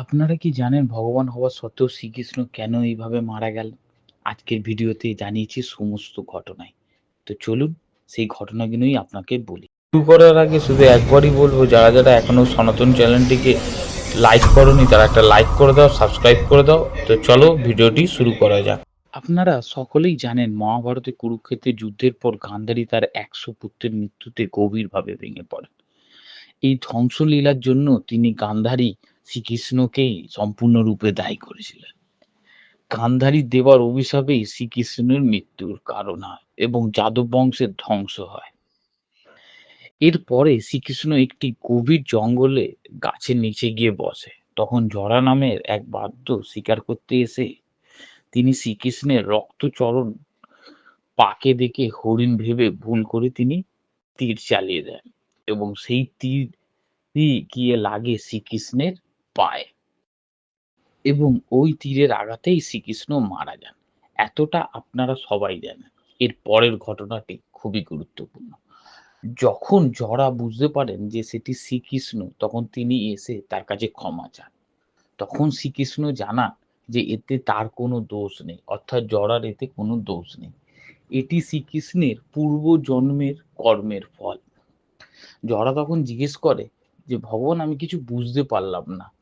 আপনারা কি জানেন ভগবান হওয়া সত্ত্বেও শ্রীকৃষ্ণ কেন এইভাবে মারা গেল? আজকের ভিডিওতে জানিয়েছি সমস্ত ঘটনায়। তো চলুন সেই ঘটনাগুলোই আপনাকে বলি। শুরু করার আগে শুধু একবারই বলব, যারা যারা এখনও সনাতন চ্যানেলটিকে লাইক করনি, তারা একটা লাইক করে দাও সাবস্ক্রাইব করে দাও। তো চলো ভিডিওটি শুরু করা যাক। আপনারা সকলেই জানেন মহাভারতে কুরুক্ষেত্রের যুদ্ধের পর গান্ধারী তার একশো পুত্রের মৃত্যুতে গভীরভাবে ভেঙে পড়েন। এই ধ্বংসলীলার জন্য তিনি গান্ধারী শ্রীকৃষ্ণকেই সম্পূর্ণরূপে দায়ী করেছিলেন। গান্ধারী দেবার অভিশাপেই শ্রীকৃষ্ণের মৃত্যুর কারণ হয় এবং যাদব বংশের ধ্বংস হয়। এরপরে শ্রীকৃষ্ণ একটি গভীর জঙ্গলে গাছের নিচে গিয়ে বসে। তখন জরা নামের এক বাদ্য শিকার করতে এসে তিনি শ্রীকৃষ্ণের রক্তচরণ পাকে দেখে হরিণ ভেবে ভুল করে তিনি তীর চালিয়ে দেন এবং সেই তীর গিয়ে লাগে শ্রীকৃষ্ণের পায়ে। এবং ওই তীরের আঘাতেই শ্রীকৃষ্ণ মারা যান। এতটা আপনারা সবাই জানেন। এর পরের ঘটনাটি খুবই গুরুত্বপূর্ণ। যখন জরা বুঝতে পারেন যে সেটি শ্রীকৃষ্ণ, তখন তিনি এসে তার কাছে ক্ষমা চান। তখন শ্রীকৃষ্ণ জানান যে এতে তার কোনো দোষ নেই, অর্থাৎ জরার এতে কোনো দোষ নেই। এটি শ্রীকৃষ্ণের পূর্ব জন্মের কর্মের ফল। জরা তখন জিজ্ঞেস করে যে, ভগবান, আমি কিছু বুঝতে পারলাম না।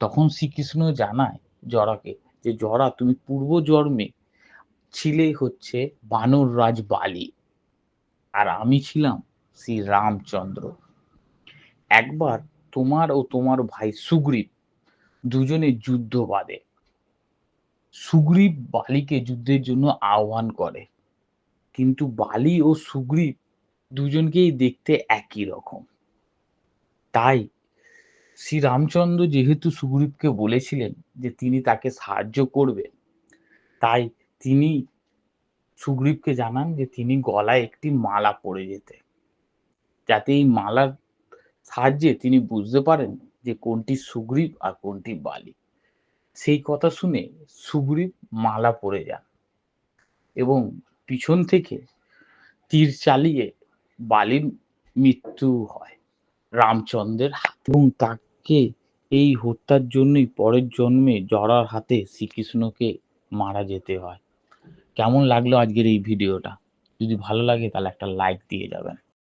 তখন শ্রীকৃষ্ণ জানায় জরাকে যে, জরা, তুমি পূর্ব জন্মে ছিলে হচ্ছে বানর রাজ বালি। আর আমি ছিলাম শ্রী রামচন্দ্র। একবার তোমার ও তোমার ভাই সুগ্রীব দুজনে যুদ্ধ বাঁধে। সুগ্রীব বালিকে যুদ্ধের জন্য আহ্বান করে। কিন্তু বালি ও সুগ্রীব দুজনকেই দেখতে একই রকম। তাই শ্রী রামচন্দ্র যেহেতু সুগ্রীবকে বলেছিলেন যে তিনি তাকে সাহায্য করবেন, তাই তিনি সুগ্রীবকে জানান যে তিনি গলায় একটি মালা পরে যেতে। যাতে এই মালার সাহায্যে তিনি বুঝতে পারেন যে কোনটি সুগ্রীব আর কোনটি বালি। সেই কথা শুনে সুগ্রীব মালা পরে যান এবং পিছন থেকে তীর চালিয়ে বালির মৃত্যু হয় রামচন্দ্রের হাত। এবং তাকে এই হত্যার জন্যই পরের জন্মে জরার হাতে শ্রীকৃষ্ণকে মারা যেতে হয়। কেমন লাগল আজকের এই ভিডিওটা? যদি ভালো লাগে তাহলে একটা লাইক দিয়ে যাবেন।